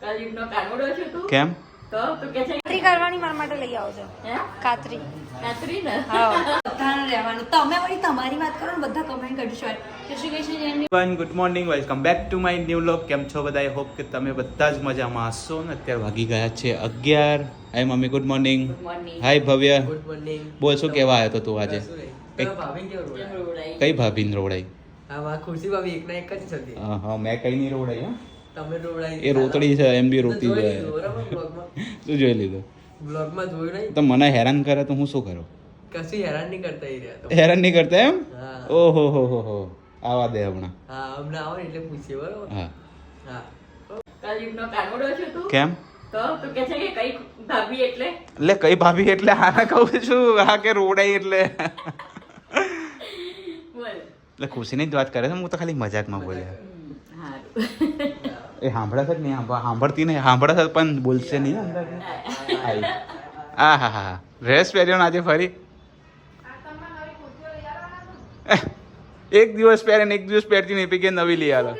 કલયુગનો કાનુડો છું તું? કેમ? તો તું કે છે? કાતરી કરવાની મારા માટે લઈ આવજો. હે? કાતરી કાતરી ને? હા. બધાને રહેવાનું. તમે વળી તમારી વાત કરો ને બધા કમેન્ટ કરજો. જય શ્રી કૃષ્ણ જય good morning welcome back to my new લોક કેમ છો બધા? આઈ હોપ કે તમે બધા જ મજામાં હશો ને? અત્યારે વાગી ગયા છે અગિયાર. Hi mummy good morning hi Bhavya. બોલ શું કહેવા આવ્યો તો તું આજે? કઈ ભાભીને રોવડાઈ હા મેં કઈ નહીં રોવડાઈ હા. એ રોતડી છે એમ બી રોતી જાય. શું જોઈ લીધું? બ્લોગમાં જોયું નહીં? તો મને હેરાન કરે તો હું શું કરું? કશું હેરાન નહીં કરતા એ રહ્યા તો. હેરાન નહીં કરતા એમ? હા. ઓહો હો હો હો. આવા દે હમણાં. હા હમણાં આવો એટલે પૂછીએ બરોબર? હા. હા. છું તું? કેમ? એટલે? કઈ ભાભી એટલે? હા કહું છું હા કે રોડાઈ એટલે. એટલે ખુશીની જ વાત કરે છે હું તો ખાલી મજાકમાં બોલ્યા. એ સાંભળે છે જ નહીં? સાંભળતી નહીં. સાંભળે છે પણ બોલશે નહીં. અંદર. આ હા હા હા. ડ્રેસ પહેર્યો ને આજે ફરી? એક દિવસ પહેરે ને એક દિવસ પહેરતી નહીં કે નવી લઈ આવે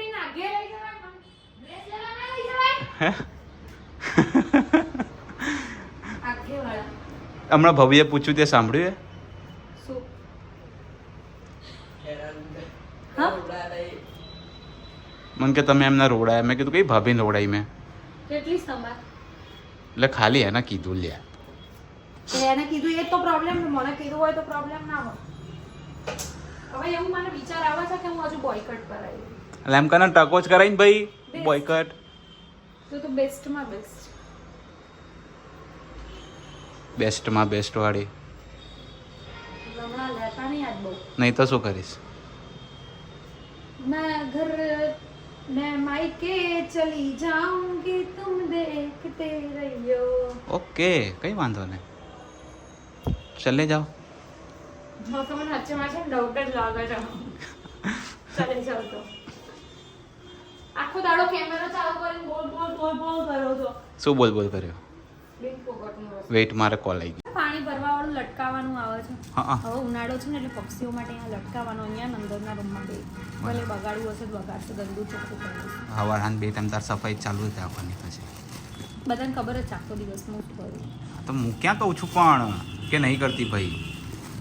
હે? હમણાં ભવ્ય પૂછ્યું તે સાંભળ્યું એ? શું? હેરાન હા? રોવડાયા નહીં. મને કે તમે એમના રોડાયા મેં કીધું કઈ ભાભીને રોડાઈ મેં? એટલે ખાલી એને કીધું લ્યા એને કીધું એ તો પ્રોબ્લેમ મને કીધું હોય તો પ્રોબ્લેમ ના હોય. હવે એવું મને વિચાર આવે છે કે હું હજુ બોયકટ કરાવી એટલે એમ કને ટકો જ કરાવીને ભાઈ બોયકટ તો તો બેસ્ટમાં બેસ્ટ બેસ્ટમાં બેસ્ટ વાળી. નહીં તો શું કરીશ? મેં ઘર मैं मायके चली जाऊंगी तुम देखते रहियो ઓકે કઈ વાંધો નહીં ચલે જાઓ જો તમને સાચેમાં છે ને ડાઉટ જ લાગે છે ચાલે જાવ તો આખો દાડો કેમેરો ચાલુ કરીને બોલ બોલ બોલ બોલ કરો છો શું બોલ બોલ કર્યો બિન ફોકટનું વસ્તુ. વેઇટ મારે કોલ આવી ગયો પાણી ભરવા વાળું લટકાવવાનું આવે છે. હા હા. હવે ઉનાળો છે ને એટલે પક્ષીઓ માટે અહીંયા લટકાવવાનું અહીંયા અંદરના રૂમમાં બે. ભલે બગાડવું હશે બગાડશે ગંદુ ચોખ્ખું કરીશ હવાર હાન બે ટાઈમ તાર સફાઈ ચાલુ જ રાખવાની પછી. બધાને ખબર જ આખો દિવસ મુક્ત કરું હા, તો હું ક્યાં કહું છું પણ કે નહીં કરતી ભાઈ?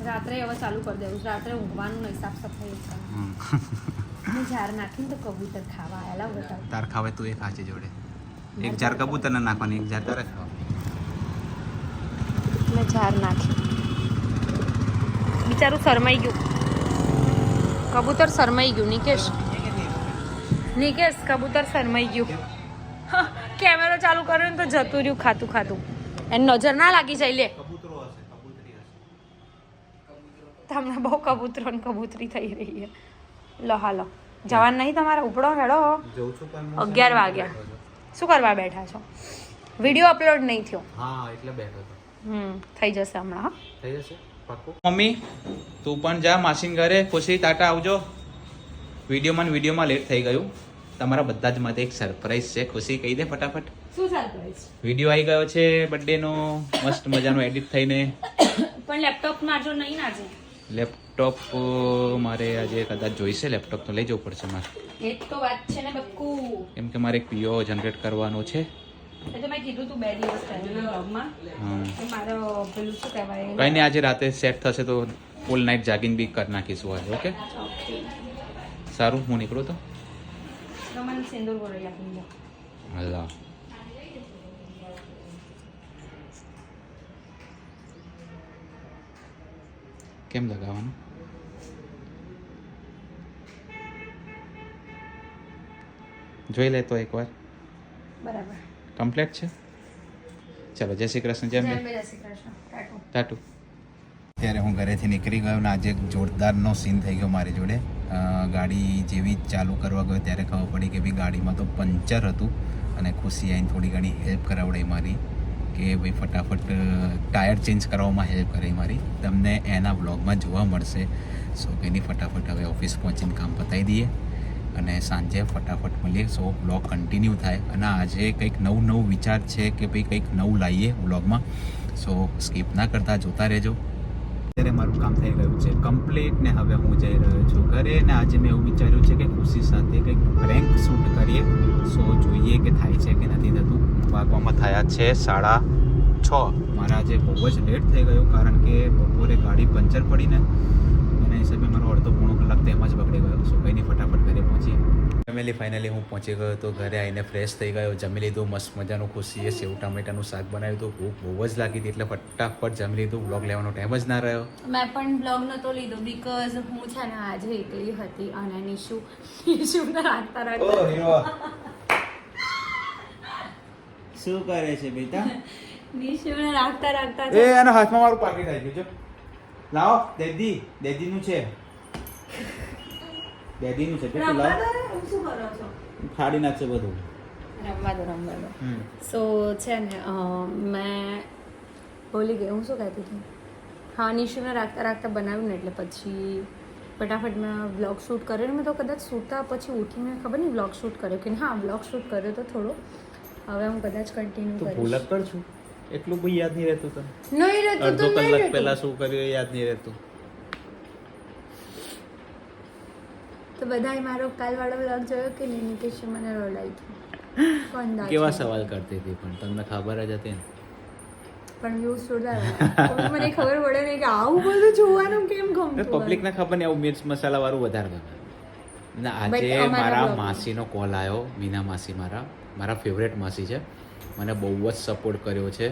રાત્રે હવે ચાલુ કરી દેવું રાત્રે ઊંઘવાનું નહીં સાફ સફાઈ. મેં ઝાર નાખીને તો કબૂતર ખાવા આવેલા તાર ખાવે તું એ ખાચે જોડે. એક જાર કબૂતરને નાખવાની એક ઝાર તારે ખાવા ઝાર નાખી. બિચારું શરમાઈ ગયું. કબૂતર શરમાઈ ગયું નિકેશ. નિકેશ કબૂતર શરમાઈ ગયું. કેમેરો ચાલુ કર્યો ને તો જતું રહ્યું ખાતું ખાતું. એની નજર ના લાગી જાય લે. તમને બહુ કબૂતરો ને કબૂતરી થઈ રહી છે. લો હાલો. જવાન નહીં તમારે? ઉપડો હેડો. અગિયાર વાગ્યા. શું કરવા બેઠા છો? વીડિયો અપલોડ નહીં થયો. હા એટલે બેઠો થઈ જશે હમણાં થઈ જશે? મમ્મી તું પણ જા માસીન ઘરે. ખુશી ટાટા આવજો. વિડીયોમાં ને વિડીયોમાં લેટ થઈ ગયું. તમારા બધા જ માટે એક સરપ્રાઈઝ છે. ખુશી કહી દે ફટાફટ. શું સરપ્રાઈઝ વીડિયો આવી ગયો છે બર્થડેનો મસ્ત મજાનો એડિટ થઈને. પણ લેપટોપ મારજો નહીં આજે લેપટોપ મારે આજે કદાચ જોઈશે લેપટોપ તો લઈ જવું પડશે મારે. એક તો વાત છે ને બક્કુ. કેમ કે મારે એક પીઓ જનરેટ કરવાનો છે. એ તો મેં કીધું તું બે દિવસ પહેલા બ્લોગમાં હા. કે મારો પેલું શું કહેવાય? કંઈ નહીં આજે રાતે સેટ થશે તો ફૂલ નાઇટ જાગીને બી કરી નાખીશું આજે ઓકે સારું હું નીકળું તો? મને સિંદૂર હલા કેમ લગાવવાનું? જોઈ લે તો એકવાર. બરાબર. કમ્પ્લીટ છે? ચાલો જય શ્રી કૃષ્ણ જય જય શ્રી કૃષ્ણ. ટાટુ. ત્યારે હું ઘરેથી નીકળી ગયો અને આજે જોરદારનો સીન થઈ ગયો મારી જોડે. ગાડી જેવી જ ચાલુ કરવા ગયો ત્યારે ખબર પડી કે ભાઈ ગાડીમાં તો પંચર હતું અને ખુશી આવીને થોડી ઘણી હેલ્પ કરાવડાવી મારી કે ભાઈ ફટાફટ ટાયર ચેન્જ કરવામાં હેલ્પ કરી મારી. તમને એના બ્લોગમાં જોવા મળશે. સો એની ફટાફટ હવે ઓફિસ પહોંચીને કામ પતાવી દઈએ. અને સાંજે ફટાફટ મળીએ. સો બ્લોગ કન્ટિન્યુ થાય. અને આજે કંઈક નવું નવું વિચાર છે કે ભાઈ કંઈક નવું લાવીએ બ્લોગમાં સો સ્કીપ ના કરતા જોતા રહેજો. અત્યારે મારું કામ થઈ ગયું છે કમ્પ્લીટ ને હવે હું જઈ રહ્યો છું ઘરે. ને આજે મેં એવું વિચાર્યું છે કે ખુશી સાથે કંઈક પ્રેન્ક શૂટ કરીએ. સો જોઈએ કે થાય છે કે નથી થતું. વાગવામાં થયા છે સાડા છ. મારા આજે બહુ જ લેટ થઈ ગયો કારણ કે બપોરે ગાડી પંચર પડીને. એના હિસાબે મારો અડધો પોણો કલાક તેમાં જ બગડી ગયો. સો કંઈ નહીં ફટાફટ ઘરે પહોંચી ફેમિલી ફાઇનલી હું પહોંચી ગયો તો ઘરે આવીને ફ્રેશ થઈ ગયો. જમી લીધું મસ્ત મજાનું ખુશીએ સેવ ટામેટાનું શાક બનાવ્યું હતું. ભૂખ બહુ જ લાગી હતી એટલે ફટાફટ જમી લીધું. બ્લોગ લેવાનો ટાઈમ જ ના રહ્યો. મેં પણ બ્લોગ નહોતો લીધો બીકોઝ હું છે ને આજે એકલી હતી અને નિશુ નિશુને રાખતા રાખતા શું કરે છે બેટા? નિશુને રાખતા રાખતા એ એના હાથમાં મારું પાકીટ આવી ગયું જો લાવો દેદી દેદીનું છે. દેદીનું છે કેટલું લાવો? છો? ફાડી નાખશે બધું. રમવા દો રમવા દો. સો છે ને મેં બોલી ગઈ હું શું કહેતી હતી? હા નિશુને રાખતા રાખતા બનાવ્યું ને એટલે પછી ફટાફટ મેં બ્લોગ શૂટ કર્યો ને મેં તો કદાચ સૂતા પછી ઉઠીને ખબર નહીં બ્લોગ શૂટ કર્યો કે હા બ્લોગ શૂટ કર્યો તો થોડો. હવે હું કદાચ કન્ટિન્યુ તો કરીશ. ભૂલ કરશું એટલું બી યાદ નહીં રહેતું તને? નહીં રહેતું અડધો કલાક પહેલા શું કર્યું એ યાદ નહીં રહેતું. તો બધાએ મારો કાલવાળો વ્લોગ જોયો કે નહીં નિકેશે મને રડાઈ કોણ કેવા સવાલ કરતી હતી પણ તમને ખબર જ હતી ને? પણ વ્યૂઝ જોરદાર મને ખબર પડે નહીં કે આવું બધું જોવાનું કેમ ગમતું પબ્લિક ને ખબર નહીં આવું મિર્ચ મસાલા વાળું વધારે ગમે. ના આજે મારા. માસીનો કોલ આવ્યો મીના માસી મારા. મારા ફેવરેટ માસી છે. મને બહુ જ સપોર્ટ કર્યો છે.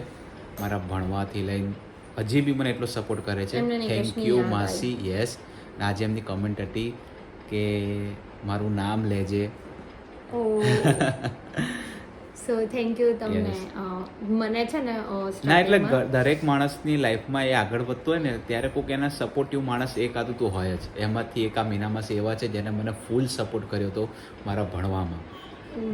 મારા ભણવાથી લઈને હજી બી મને એટલો સપોર્ટ કરે છે. થેન્ક યુ માસી. યસ આજે એમની કમેન્ટ હતી કે મારું નામ લેજે. સો થેન્ક યુ તમને. મને છે ને ના એટલે દરેક માણસની લાઈફમાં એ આગળ વધતો હોય ને ત્યારે કોઈક એના સપોર્ટિવ માણસ એકાદું તો હોય જ. એમાંથી એક આ મહિનામાં એવા છે જેને મને ફૂલ સપોર્ટ કર્યો હતો મારા ભણવામાં.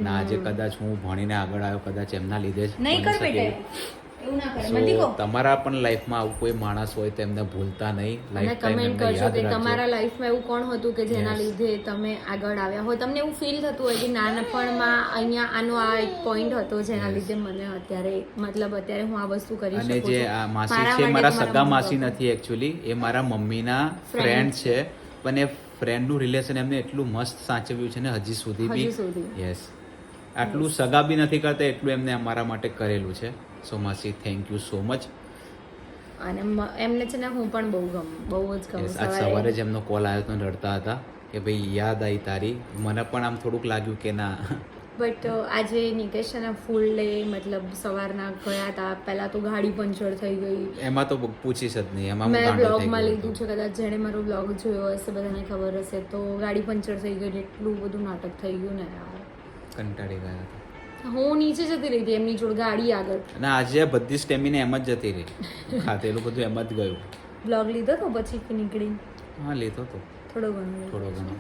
ના આજે કદાચ હું ભણીને આગળ આવ્યો કદાચ એમના લીધે જ નહીં કર. બેટા તમારા પણ લાઈફમાં આવું કોઈ માણસ હોય તો એમને ભૂલતા નહીં. લાઈફ કમેન્ટ કરશો કે તમારા લાઈફમાં એવું કોણ હતું કે જેના લીધે તમે આગળ આવ્યા હોય? તમને એવું ફીલ થતું હોય કે નાનપણમાં અહીંયા આનો આ એક પોઈન્ટ હતો જેના લીધે મને અત્યારે મતલબ અત્યારે હું આ વસ્તુ કરી અને જે આ માસી છે મારા સગા માસી નથી એકચ્યુઅલી એ મારા મમ્મીના ફ્રેન્ડ છે. પણ એ ફ્રેન્ડનું રિલેશન એમને એટલું મસ્ત સાચવ્યું છે ને હજી સુધી બી. યસ આટલું સગા બી નથી કરતા એટલું એમને અમારા માટે કરેલું છે. સો માસી થેન્ક યુ સો મચ અને એમને છે ને હું પણ બહુ ગમ બહુ જ ગમ આજ સવારે જ એમનો કોલ આવ્યો તો રડતા હતા કે ભાઈ યાદ આવી તારી. મને પણ આમ થોડુંક લાગ્યું કે ના. બટ આજે નિકેશ ફૂલ ડે મતલબ સવારના ગયા હતા પહેલાં તો ગાડી પંચર થઈ ગઈ. એમાં તો પૂછીશ જ નહીં એમાં મેં બ્લોગમાં લીધું છે કદાચ જેણે મારો બ્લોગ જોયો હશે બધાને ખબર હશે તો ગાડી પંચર થઈ ગઈ એટલું બધું નાટક થઈ ગયું ને યાર. કંટાળી ગયા હતા. હું નીચે જતી રહી હતી એમની જોડે ગાડી આગળ. અને આજે બધી સ્ટેમિના એમ જ જતી રહી. ખાતેલું બધું એમ જ ગયું. બ્લોગ લીધો તો પછી નીકળી? હા લીધો તો. થોડો ઘણો. થોડો ઘણો.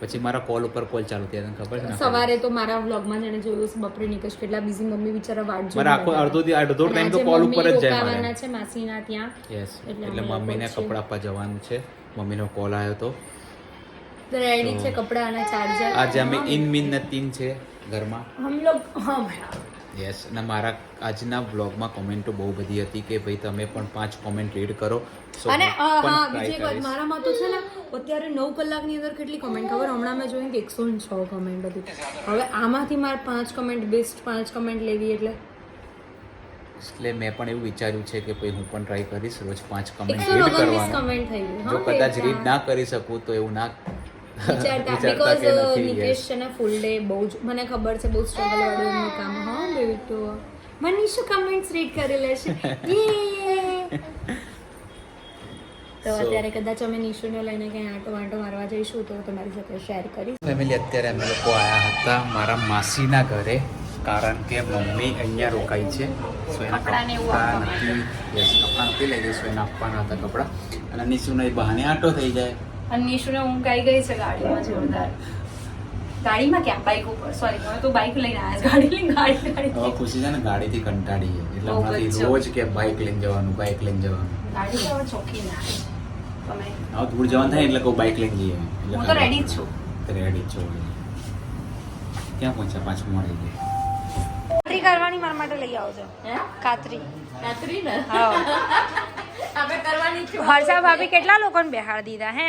પછી મારા કોલ ઉપર કોલ ચાલુ થયા તને ખબર છે સવારે તો મારા વ્લોગમાં જેને જોયું છે બપોરે નિકેશ કેટલા બિઝી મમ્મી બિચારા વાટ જોઈ મારા આખો અડધો દી- અડધો. ટાઈમ તો કોલ ઉપર જ જાય મારે. છે માસીના ત્યાં. યસ એટલે મમ્મીને કપડા આપવા જવાનું છે. મમ્મીનો કોલ આવ્યો તો. રેડી છે કપડા અને ચાર્જર આજે અમે ઇન મિન ને તીન છે ઘરમાં. હમ લોગ હા યસ અને મારા આજના બ્લોગમાં કોમેન્ટો બહુ બધી હતી કે ભાઈ તમે પણ પાંચ કોમેન્ટ રીડ કરો. અને હું બીજી વાત મારામાં તો છે ને અત્યારે નવ કલાકની અંદર કેટલી કમેન્ટ ખબર? હમણાં મેં જોયું કે એકસો ને છ કમેન્ટ હતી. હવે આમાંથી મારે પાંચ કમેન્ટ બેસ્ટ પાંચ કમેન્ટ લેવી એટલે? એટલે મેં પણ એવું વિચાર્યું છે કે ભાઈ હું પણ ટ્રાય કરીશ રોજ પાંચ કમેન્ટ રીડ કરવાનું. જો કદાચ રીડ ના કરી શકું તો એવું ના વિચારતા બીકોઝ નિકેશ છે ને ફૂલ ડે બહુ જ મને ખબર છે બહુ સ્ટ્રગલ વાળું એમનું કામ. હા બેબી તો મનીષુ કમેન્ટ્સ રીડ કરી લેશે તો અત્યારે કદાચ અમે નિશુને લઈને ક્યાંય આંટો વાંટો મારવા જઈશું તો તમારી સાથે શેર કરીશ. ફેમિલી અત્યારે અમે લોકો આવ્યા હતા મારા માસીના ઘરે કારણ કે મમ્મી અહીંયા રોકાઈ છે. સો એના કપડાં નથી યસ કપડાં નથી લઈ જઈશું એને આપવાના હતા કપડાં. અને નિશુનો એ બહાને આટો થઈ જાય. અને નિશુને ઊંઘ આવી ગઈ છે ગાડીમાં જોરદાર. ગાડીમાં ક્યાં? બાઇક ઉપર. સોરી હવે તો બાઇક લઈને આવ્યા ગાડી લઈને ગાડી હવે ખુશી છે ને ગાડીથી કંટાળી છે એટલે હમણાંથી રોજ કે બાઇક લઈને જવાનું બાઇક લઈને જવાનું. ગાડી તો ચોકી ના તમે? હવે દૂર જવાનું થાય એટલે કહું બાઇક લઈને જઈએ. એટલે હું તો રેડી જ છું. રેડી જ છું. ક્યાં પહોંચ્યા? પાછું મળી ગયું. કાતરી કરવાની મારા માટે લઈ આવજો. હે? કાતરી કાતરી ને? હા. આપણે કરવાની છે. હર્ષા ભાભી કેટલા લોકોને બેહાડ દીધા હે?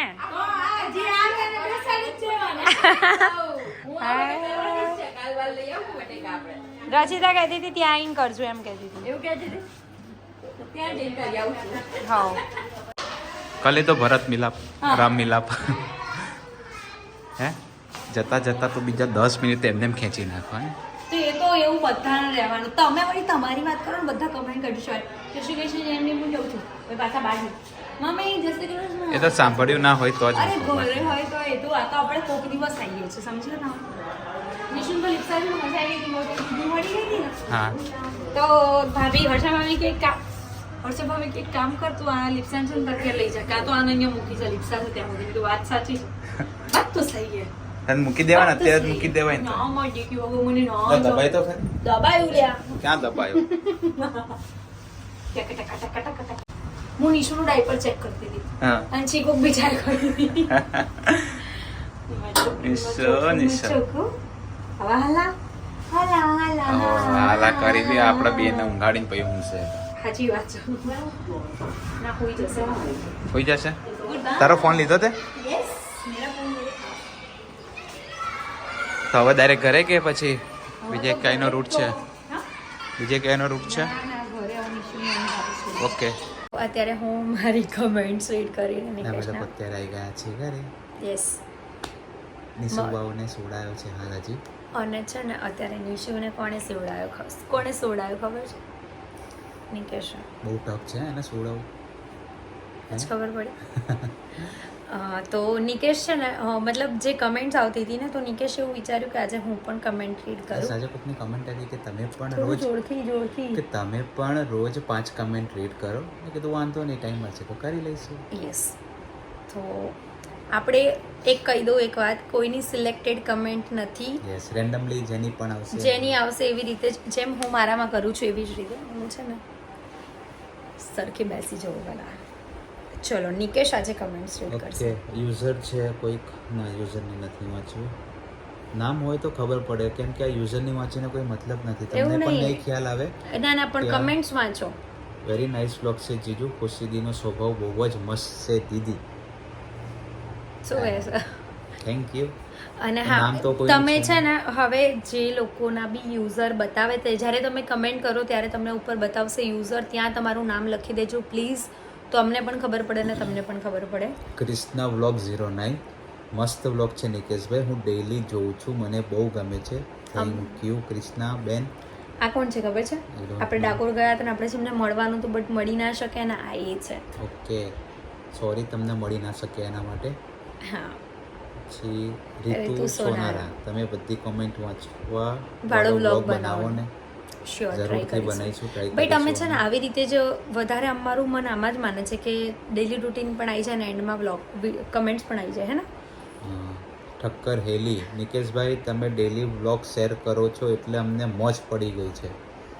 રચિતા કહેતી હતી ત્યાં આવીને કરજો એમ કહેતી હતી. એવું કહેતી હતી? તો ત્યાં જઈને કરી આવું છું. હા કલે તો ભરત મિલાપ રામ મિલાપ. હે? જતા જતા તો બીજા દસ મિનિટ એમને એમ ખેંચી નાખવા તો એ તો એવું બધાને રહેવાનું. તમે વળી તમારી વાત કરો ને બધા કમેન્ટ કરશો જય શ્રી કૃષ્ણ જય હું કહું છું પછી પાછા બાજુ મમ્મી જય શ્રી કૃષ્ણ એ તો સાંભળ્યું ના હોય તો જ અરે. ઘરે હોય તો એ તો આ તો આપણે કોક દિવસ આવીએ છીએ સમજી લો નિશુન તો લિપ્સા મજા આવી ગઈ મોટી મળી ગઈ હતી ને? હા. તો ભાભી હર્ષા ભાભી કે કામ હર્ષા ભાભી કે કામ કર તું આ લિપ્સા છે ને લઈ જા કાં તો આને અહીંયા મૂકી જા લિપ્સા છે ત્યાં સુધી. વાત સાચી છે. વાત તો સહી છે. તને મૂકી દેવા ને અત્યારે મૂકી. દેવાય ને ના મળી કે મને ના દબાય તો દબાયું લ્યા. ક્યાં દબાયો? ટક ટક ટક ટક ટક. હું નિશુનું ડાયપર ચેક કરતી હતી. અને ચીકો બીજા કરતી હતી નિશુ, નિશુ. હવે હાલા હાલા હાલા હાલા. કરી દે આપણા બેને ઊંઘાડીને પછી ઊંઘશે. સાચી વાત છે. ના હોઈ જશે. હોઈ જશે? તારો ફોન લીધો તે? યસ મેરા ફોન મેરે તો હવે ડાયરેક્ટ ઘરે કે પછી બીજે કઈનો રૂટ છે? બીજે કઈનો રૂટ છે ના, ના, ઘરે હવે નિશુને એમ આવે છે. ઓકે અત્યારે હું મારી કમેન્ટ્સ રીડ કરીને અમે લોકો અત્યારે આવી ગયા છીએ ઘરે? યસ નિશુબાઓને સોડાયો છે હાલ હજી અને છે ને અત્યારે નિશુને કોણે સોડાયો ખબર? કોણે સોડાયો ખબર છે? નિકેશ. બહુ ટફ છે એને સોડાવું જ ખબર પડી? તો નિકેશ છે ને મતલબ જે કમેન્ટ્સ આવતી હતી ને તો નિકેશ એવું વિચાર્યું કે આજે હું પણ કમેન્ટ રીડ કરું. આજે કોકની કમેન્ટ આવી કે તમે પણ રોજ જોરથી જોરથી. કે તમે પણ રોજ પાંચ કમેન્ટ રીડ કરો. મેં કીધું વાંધો નહીં ટાઈમ મળશે તો કરી લઈશું. યસ તો આપણે એક કહી દઉં એક વાત કોઈની સિલેક્ટેડ કમેન્ટ નથી. યસ રેન્ડમલી જેની પણ આવશે. જેની આવશે એવી રીતે જેમ હું મારામાં કરું છું એવી જ રીતે. હું છે ને સરખી બેસી જવું બના ચલો નિકેશ આજે કમેન્ટ્સ રીડ કરશે. યુઝર છે કોઈક ના યુઝરની નથી વાંચવું. નામ હોય તો ખબર પડે કેમ કે આ યુઝરની વાંચીને કોઈ મતલબ નથી. તમને પણ નહીં. ખ્યાલ આવે ના ના પણ કમેન્ટ્સ વાંચો. વેરી નાઇસ બ્લોગ છે જીજુ. ખુશીદીનો સ્વભાવ બહુ જ મસ્ત છે દીદી. શું કહે છે થેન્ક યુ અને હા તમે છે ને હવે જે લોકોના બી યુઝર બતાવે તે જ્યારે તમે કમેન્ટ કરો ત્યારે તમને ઉપર બતાવશે યુઝર ત્યાં તમારું નામ લખી દેજો. પ્લીઝ તો અમને પણ ખબર પડે ને તમને પણ ખબર પડે. Krishna vlog zero nine. મસ્ત વ્લોગ છે નિકેશભાઈ. હું ડેઈલી જોઉં છું. મને બહુ ગમે છે. થેન્ક યુ ક્રિષ્ના બેન. આ કોણ છે ખબર છે? આપણે ડાકોર ગયા હતા ને આપણે છે એમને મળવાનું તો બટ મળી ના શકે ને આ એ છે. ઓકે. સોરી તમને મળી ના શકે એના માટે. હા. પછી રીતુ સોનારા. તમે બધી કોમેન્ટ વાંચવા વાળો vlog બનાવો. ને. શ્યોર ટ્રાય કરીશું. બટ અમે છે ને આવી રીતે જ વધારે અમારું મન આમાં જ માને છે કે ડેલી રૂટીન પણ આવી જાય ને એન્ડમાં બ્લોગ કમેન્ટ્સ પણ આવી જાય હે ને? ઠક્કર હેલી. નિકેશભાઈ તમે ડેલી વ્લોગ શેર કરો છો એટલે અમને મોજ પડી ગઈ છે.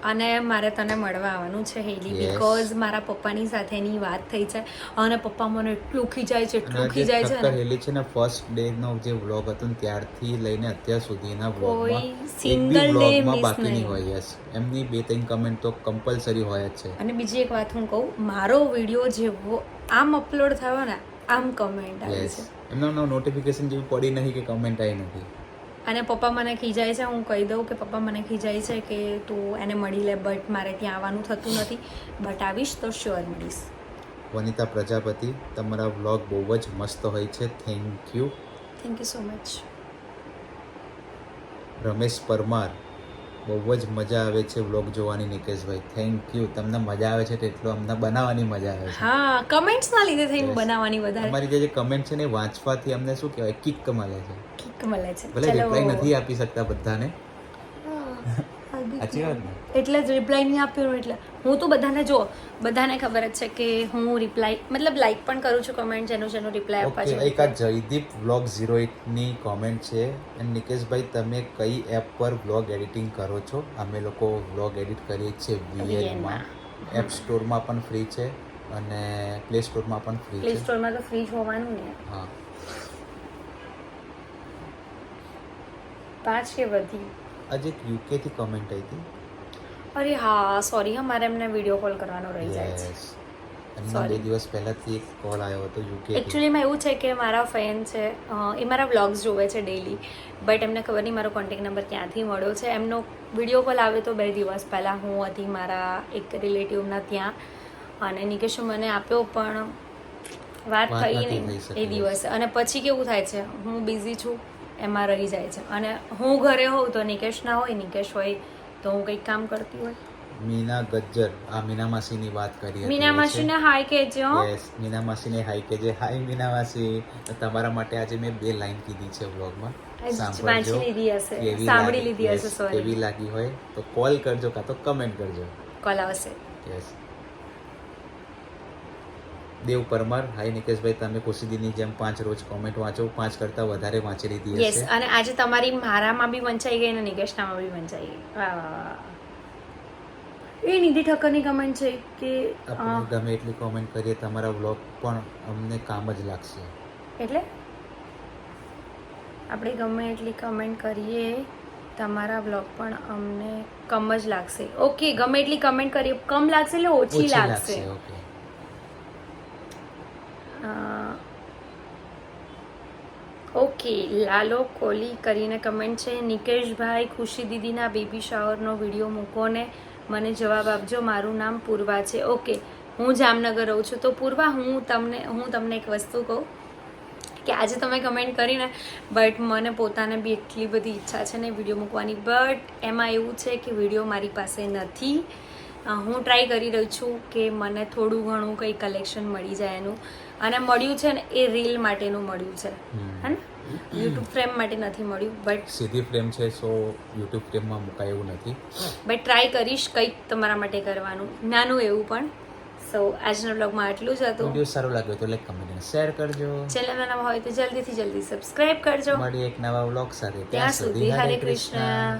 અને મારે તને મળવા આવવાનું છે હેલી બીકોઝ મારા પપ્પાની સાથેની વાત થઈ છે. અને પપ્પા મને એટલું ખીજાય છે એટલું ખીજાય છે હેલી છે ને ફર્સ્ટ ડે નો જે વ્લોગ હતો ને ત્યારથી લઈને અત્યાર સુધીના વ્લોગમાં બાકી નહીં નહીં. હોય યસ એમની બે ત્રણ કમેન્ટ તો કમ્પલસરી હોય જ છે. અને બીજી એક વાત હું કહું મારો વીડિયો જેવો આમ અપલોડ થયો ને આમ કમેન્ટ આવી છે. એમનો નોટિફિકેશન જેવી પડી નહીં કે કમેન્ટ આવી નથી. અને પપ્પા મને ખીજાય છે હું કહી દઉં કે પપ્પા મને ખીજાય છે કે તું એને મળી લે બટ મારે ત્યાં આવવાનું થતું નથી. બટ આવીશ તો શ્યોર મળીશ. વનિતા પ્રજાપતિ તમારા વ્લોગ બહુ જ મસ્ત હોય છે. Thank you thank you so much Ramesh Parmar બહુ જ મજા આવે છે વ્લોગ જોવાની નિકેશભાઈ. થેન્ક યુ તમને મજા આવે છે તેટલો અમને બનાવવાની મજા આવે છે. હા કમેન્ટ્સના લીધે થઈને બનાવવાની વધારે. અમારી જે કમેન્ટ છે ને વાંચવાથી અમને શું કહેવાય? કિક મળે છે. કિક મળે છે. ભલે રિપ્લાય નથી આપી શકતા બધાને. સાચી વાત ને? એટલે જ રિપ્લાય નહીં આપ્યો એટલે. હું તો બધાને જો બધાને ખબર જ છે કે હું રિપ્લાય મતલબ લાઈક પણ કરું છું કમેન્ટ જેનું જેનું રિપ્લાય આપવા છે એક આ જયદીપ વ્લોગ ઝીરો એટની કોમેન્ટ છે. અને નિકેશભાઈ તમે કઈ એપ પર વ્લોગ એડિટિંગ કરો છો? અમે લોકો વ્લોગ એડિટ કરીએ છીએ વીએનમાં એપ સ્ટોરમાં પણ ફ્રી છે અને પ્લે સ્ટોરમાં પણ ફ્રી પ્લે સ્ટોરમાં તો ફ્રી જ હોવાનું ને. હા. પાંચ કે વધી. આજે યુકેથી કોમેન્ટ આવી હતી. અરે હા સોરી હા મારે એમને વીડિયો કોલ કરવાનો રહી જાય છે. એમનો બે દિવસ પહેલાથી એક કોલ આવ્યો હતો યુકે એકચ્યુઅલીમાં એવું છે કે મારા ફેન છે એ મારા વ્લોગ્સ જોવે છે ડેલી બટ એમને ખબર નહીં મારો કોન્ટેક નંબર ક્યાંથી મળ્યો છે. એમનો વીડિયો કોલ આવ્યો તો બે દિવસ પહેલાં હું હતી મારા એક રિલેટિવના ત્યાં અને નિકેશે મને આપ્યો પણ વાત વાત થઈ નહીં એ દિવસે. અને પછી કેવું થાય છે હું બિઝી છું એમાં રહી જાય છે. અને હું ઘરે હોઉં તો નિકેશ ના હોય નિકેશ હોય તો હું કંઈક કામ કરતી હોય? મીના ગજ્જર. આ મીના માસીની વાત કરી મીના માસીને હાય કહેજો યસ મીના માસીને હાઈ કે જે હાય મીના માસી. તમારા માટે આજે મેં બે લાઈન કીધી છે વ્લોગમાં. કેવી સાંભળી લીધી હશે સોરી કેવી લાગી હોય? તો કોલ કરજો કાં તો કમેન્ટ કરજો. કોલ આવશે. યસ દેવ પરમાર. હાય નિકેશભાઈ તમે કુશીદીની જેમ પાંચ રોજ કોમેન્ટ વાંચો. પાંચ કરતાં વધારે વાંચી લીધી યસ અને આજે તમારી મારામાં બી વંચાઈ ગઈ અને નિકેશનામાં બી વંચાઈ ગઈ. એ નિધિ ઠક્કરની કમેન્ટ છે કે આપણે ગમે એટલી કોમેન્ટ કરીએ તમારા વ્લોગ પણ અમને કામ જ લાગશે. એટલે? આપણે ગમે એટલી કમેન્ટ કરીએ તમારા બ્લોગ પણ અમને કમ જ લાગશે. ઓકે ગમે એટલી કમેન્ટ કરીએ કમ લાગશે એટલે ઓછી લાગશે. ઓકે ઓકે, લાલો કોલી કરીને કમેન્ટ છે. નિકેશભાઈ ખુશી દીદીના બેબી શાવરનો વીડિયો મૂકો ને મને જવાબ આપજો. મારું નામ પૂર્વા છે. ઓકે, હું જામનગર રહું છું. તો પૂર્વા, હું તમને હું તમને એક વસ્તુ કહું કે આજે તમે કમેન્ટ કરીને બટ મને પોતાને બી એટલી બધી ઈચ્છા છે ને વીડિયો મૂકવાની. બટ એમાં એવું છે કે વીડિયો મારી પાસે નથી. હું ટ્રાય કરી રહી છું કે મને થોડું ઘણું કંઈ કલેક્શન મળી જાય એનું. અને મળ્યું છે ને એ રીલ માટેનું મળ્યું છે. હે ને? યુટ્યુબ ફ્રેમ માટે નથી મળ્યું બટ સીધી ફ્રેમ છે સો યુટ્યુબ ફ્રેમમાં મુકાય એવું નથી. બટ ટ્રાય કરીશ કંઈક તમારા માટે કરવાનું. નાનું એવું પણ. સો આજના બ્લોગમાં આટલું જ હતું. વીડિયો સારો લાગ્યો તો લાઈક કમેન્ટ અને શેર કરજો. ચેનલ નવા હોય તો જલ્દીથી જલ્દી સબસ્ક્રાઇબ કરજો. મળીએ એક નવા બ્લોગ સાથે. ત્યાં સુધી હરે કૃષ્ણ.